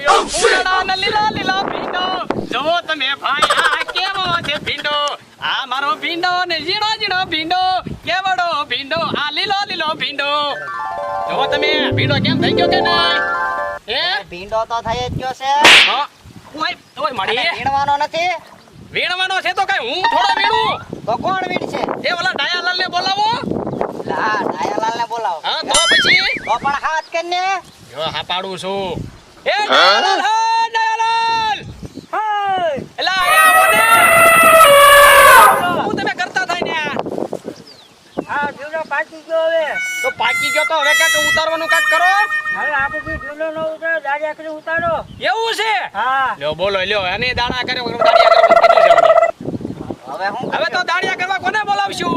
પીળો ફૂલડા લીલા લીલા ભીંડો જુઓ તમે ભાઈ આ કેવો છે ભીંડો આ મારો ભીંડો ને જીણો જીણો ભીંડો કેવડો ભીંડો આ લીલો લીલો ભીંડો તમે ભીંડો કેમ થઈ ગયો કે નહીં? હે? ભીંડો તો થઈ જ ગયો છે. હા. ઓય ઓય માડી વીણવાનો નથી. વીણવાનો છે તો કઈ હું થોડો વીણું? તો કોણ વીણશે એ ઓલા ડાયાલાલ ને બોલાવો. હા ડાયાલાલ ને બોલાવો. હા તો પછી? તો પણ હાથ કરીને જો હા પાડું છું. એ ડાયાલાલ હા એલા આયા હું! તમે કરતા થાય ને હા જૂનો પાકી ગયો હવે. તો પાકી ગયો તો હવે ઉતારવાનું કાંઈક કરો? હવે આપણે કોઈ જૂનો નો ઉતારો દાડિયા કરી ઉતારો. એવું છે? હા. લ્યો બોલો લ્યો અને દાણા કરે દાડિયા કરવાનું કીધું છે હવે. હું હવે તો દાડિયા કરવા કોને બોલાવશું?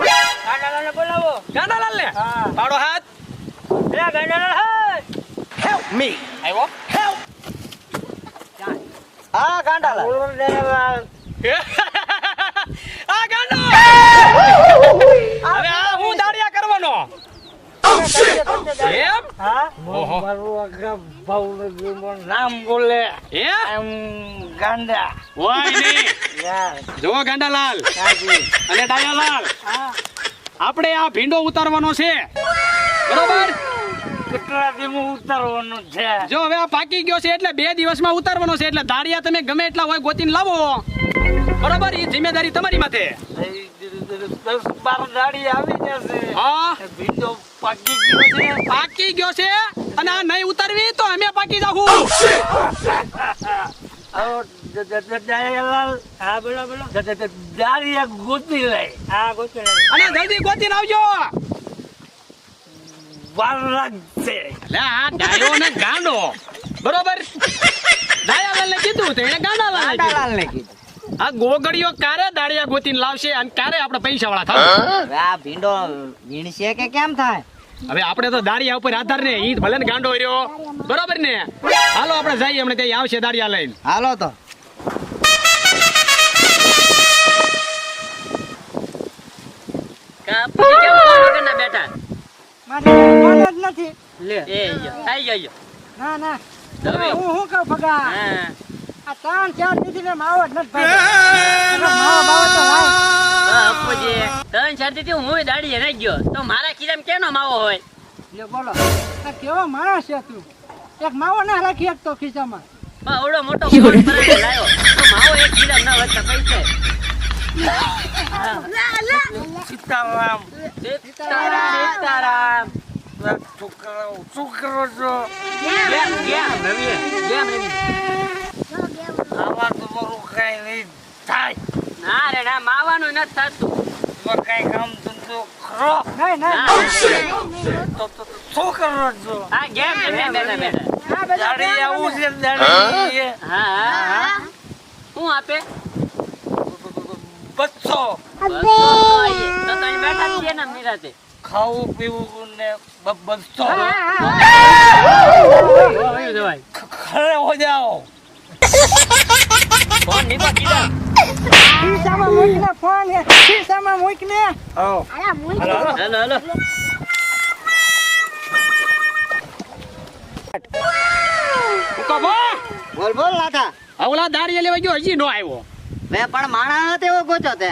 ગાંડાલાલને બોલાવો. ગાંડાલાલ ને હા. પાડો હાથ. એ ગાંડાલાલ હાય આવ્યો હા ગાંડાલાલ બોલવાનું ડરાવા. આ ગાંડો હવે આ હું દાડિયા કરવાનો એમ હા મારું આગળ ભાવનગરનું નામ બોલે એમ એમ ગાંડા હોય નહીં જો ગાંડાલાલ અને ડાયાલાલ આપણે આ ભીંડો ઉતારવાનો છે. બરોબર? ઉતારવાનું છે? જો હવે આ પાકી ગયો છે એટલે બે દિવસમાં ઉતારવાનો છે એટલે દાડિયા તમે ગમે એટલા હોય ગોતીને લાવો. બરોબર? એ જિમ્મેદારી તમારી માથે. દસ બાર દાડી આવી જશે હા. ભીંડો પાકી ગયો છે. પાકી ગયો છે? અને આ નહીં ઉતારવી તો અમે પાકી જાહું. દ- દયાલાલ. હા બોલો બોલો. દ- દ- દ- દાળિયા ગોતી લઈ હા ગોતી લઈ અને જલ્દી ગોતીને આવજો. વાર લાગશે એટલે આ ડાયો ને ગાંડો. બરોબર? ડાયાલાલ ને કીધું તો એને ગાંડાલાલ ને કીધું. ગાંડાલાલ ને કીધું. આ ગોગડીઓ ક્યારે દાડિયા ગોતીને લાવશે અને ક્યારે આપણે પૈસા વાળા હવે આ ભીંડો વીણશે કે કેમ થાય? હવે આપણે તો દાડિયા ઉપર આધાર ને ઈ ભલે ને ગાંડો રહ્યો. બરોબર ને? હાલો આપણે જઈએ હમણાં ત્યાં આવશે દાડિયા લઈને. હાલો તો. જ નથી? લે. એ આઈ જાય ના ના. હું હું કહું ભગા આ ત્રણ ચાર દીધી ને માવો જ નથી ત્રણ શાદી હું દાડી રહી ગયો. તો મારા ખીરામ કેનો માવો હોય? લે બોલો. આ કેવો માણસ છે તું? એક માવો ના રાખી શકતો તો પણ આવડો મોટો લાયો? તો માવો એક ખીરામ ના વધતા સીતારામ. સીતારામ. સીતારામ. છોકરાઓ શું કરો છો. કેમ કેમ? રવિએ કેમ? રવિ આમાં તમારું કઈ નહીં થાય. ના રે ના માવાનું નથી થતું. તો કઈ કામ ધંધો ખરો નહીં ના. તો તો તો શું કરો છો. હા કેમ દાડી આવું છે દાડી હા હા હા. શું આપે? બસો. બસો તો બેઠા છીએ ને નિરાતે ખાવું પીવું ને બધો. ખરે હો જાઓ. ફોન નીકળો કીધા. ખિસ્સામાં મૂકને ફોન ખિસ્સામાં મૂકને. હાલો હાલો. બોલ બોલ લાતા ઓલા દાડિયા લેવા ગયો હજી નો આવ્યો. મેં પણ માણા તેવો ગોચો તે.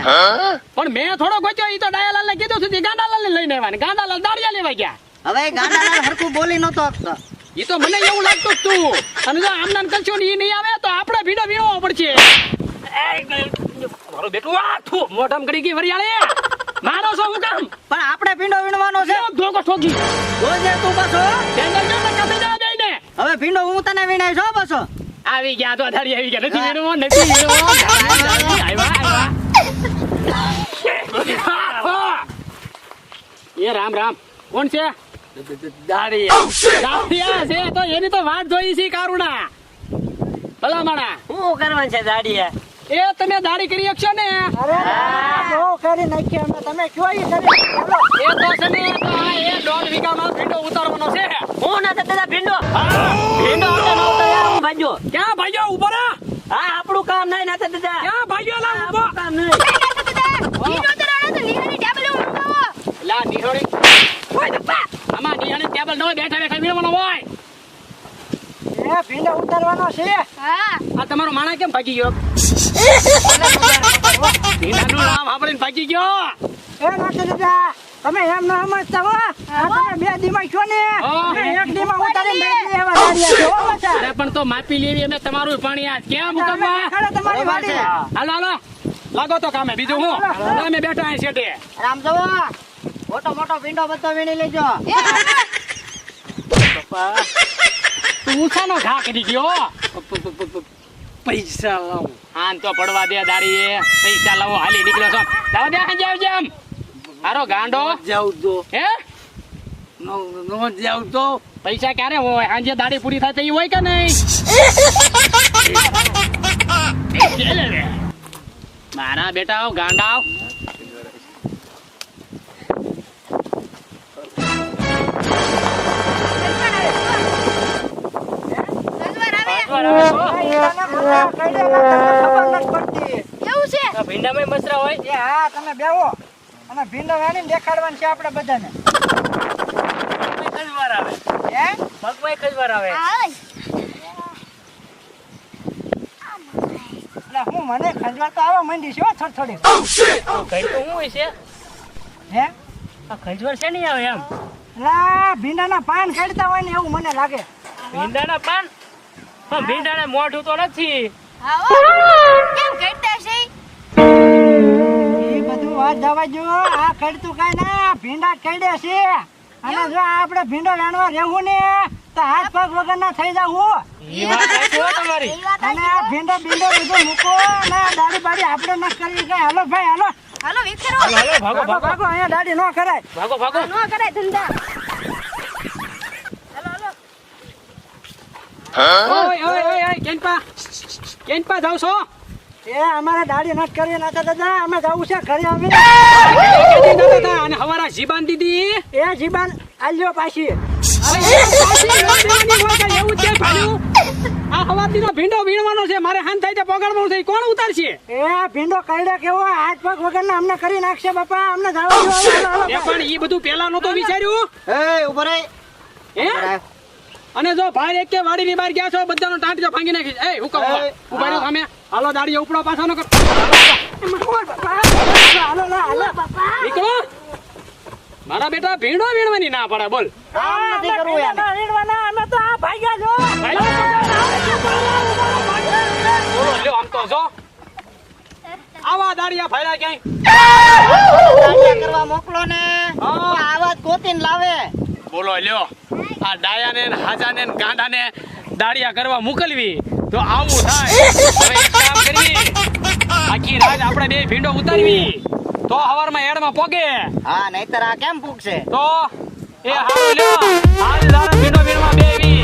પણ મેં થોડો ગોચ્યો ઈ તો ડાયાલાલ ને કીધું સુધી ગાંડાલાલ ને લઈને આવ્યા ને ગાંડાલાલ દાડિયા લેવા ગયા. હવે ગાંડાલાલ હરખું બોલી નતો આપતો. ઈ તો મને એવું લાગતું તું. અને જો આમના કરશું ને ઈ નહીં આવે તો આપણે ભીડો વીણવો પડશે. મારો બેટું આ થુ મોઢામ ગડી ગઈ વરિયાળે. મારો છો હું કામ? પણ આપણે ભીંડો વીણવાનો છે. ધોકો ઠોકી? જોજે તું પાછો. ટેન્ડર જો ને કસે જા દઈને હવે ભીંડો હું તને વીણાય છો પાછો. આવી ગયા તો ધારી આવી ગયા. નથી વીણવો નથી આવ્યા એ રામ રામ. કોણ છે? દાડિયા. છે તો એની તો વાટ જોઈ છે કારુણા. ભલા માણા શું કરવાનું છે દાડીએ એ તમે દાડી કરી શકશો ને? બહુ કરી નાખી અમે તમે કયો ઈ કરી એ તો છે ને તો આ એ દોઢ ભીંડો ઉતારવાનો છે. હું નથી દાદા ભીંડો. ભીંડો હતો ન હતો યાર હું ભાગ્યો ક્યાં ભાઈઓ ઊભો રહો? હા આપણું કામ નહીં નથી દાદા. ક્યાં ભાઈઓ લા ઊભો કામ નહીં. લા ટેબલ નો બેઠા બેઠા વીણવાનો હોય. એ ભીંડો ઉતારવાનો છે. હા. આ તમારો માણા કેમ ભાગી ગયો? ભીંડાનું નામ સાંભળીને ભાગી ગયો. એ નાખી દીધા તમે એમ ના સમજતા હો. આ તમે બે દીમાં છો ને. એક દીમાં ઉતારીને બેસી એવા દાડિયા છો, અરે પણ તો માપી લેવી અમે તમારું પાણી આ કેમ મુકવા તમારી વાડી. હાલો હાલો. લાગો તો કામે. બીજું હું? અમે બેઠા અહીં છેટે. રામ જવો. મોટો મોટો ભીંડો બધો વીણી લેજો. તું ઊંચાનો ઘા કરી ગયો પૈસા લાવ. હા તો પડવા દે દાડીએ. પૈસા લાવો હાલી નીકળ્યો છો. લાવો દે આવજે આમ હારો ગાંડો. જાવ તો હે? નો નો જાવ તો પૈસા ક્યારે હોય? આજે દાડી પૂરી થાય તો ઈ હોય કે નહીં. મારા બેટા ગાંડા આવ. આવે. છે? ભીંડામાં મસરા હોય? હા તમે બેહો. અને ભીંડો વેણીને દેખાડવાનું છે આપણે બધાને. ખજવાર આવે. હે? પગમાં ખજવાર આવે? હું મને ખજવાર તો આવવા માંડી છે હો થોડી થોડી કઈ તો શું હોય છે? હે? આ ખજવાર છે નહીં આવે એમ? લા ભીંડાના પાન કાઢતા હોય ને એવું મને લાગે. ભીંડાના પાન? પણ ભીંડાને મોઢું તો નથી. વાત જવા જો આ કડતું કઈ ના ભીંડા કડે છે. અને જો આપણે ભીંડો રાણવા રહેવું ને તો હાથ પગ વગર ના થઈ જાવું અને આ ભીંડો ભીંડો બધું મૂકો ને આ બાડી આપણે ન કરવી કઈ હાલો ભાઈ હાલો. હાલો વિખરો હાલો ભાગો ભાગો ભાગો. ભાગો અહીંયા દાડી ન કરાય. ભાગો ભાગો. નો કરાય ધંધા. હાલો હાલો. ઓય ઓય ઓય કેનપા. કેનપા જાવ છો? એ અમારે દાડી ન કરવી નતા દાદા અમે જવું છે ઘરે આવી અને હવારા જીબાન દીદી? એ જીબાન આલ્યો પાછી. એવું છે ભાડું. આ હવારથીનો ભીંડો વીણવાનો છે મારે હાન થાય તે પગારવાનું છે કોણ ઉતારશે? એ ભીંડો કઈડે કેવો હાથ પગ વગર ને અમને કરી નાખશે બાપા અમને પણ એ બધું પેલા નતો વિચાર્યું? એ ઉભરાય હે? અને જો ભાઈ એક કે વાડીની બહાર ગયા છો બધાનો ટાંટિયો ભાંગી નાખીશ એ હું કહું ઊભા રહ્યો સામે. હાલો દાડી ઉપડો પાછો નો કર હાલો હાલો નીકળો. મારા બેટા ભીંડો વીણવાની ના પડે બોલ. કામ નથી કરવું યાર. અમે તો આ ભાગ્યા છો. બોલો લ્યો આમ તો જો. આવા દાડિયા ફાડ્યા ક્યાંય? દાડિયા કરવા મોકલો ને. હા. આવાજ ગોતીને લાવે. બોલો લ્યો. આ ડાયાને ને હાજાને ને ગાંડાને દાડિયા કરવા મોકલવી. તો આવું થાય. કામ આખી રાત આપણે બે ભીંડો ઉતારવી. તો હવારમાં એડમાં પોગે. હા નહીતર આ કેમ પૂગશે? તો એ હારું લ્યો. હાલ દાડા ભીંડો વીણવા બેવી